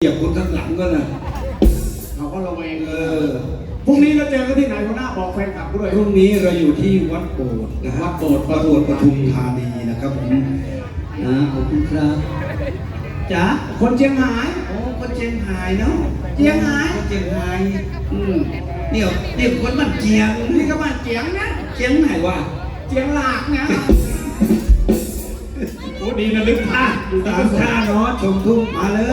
เหยียบคนข้างหลังก็นะเขาก็ระแวงเอเอพรุ่งนี้เราเจอกันที่ไหนหัวหน้าบอกแฟนคลับด้วยพรุ่งนี้เราอยู่ที่วัดโบสถ์นะฮะวัดโบสถ์วัดโบสถ์ปทุมธานีนะครับผมนะขอบคุณครับจ๋าคนเชียงหายโอ้คนเชียงหายเนาะเชียงหายคนเชียงหายอืมเดี๋ยวเดี๋ยวคนบ้านเจียงนี่ก็บ้านเจียงนะเจียงไหนวะเจียงหลากนะโอ้ดีนะลึกตาดูตาตามาเนาะชมทุ่งมาเลย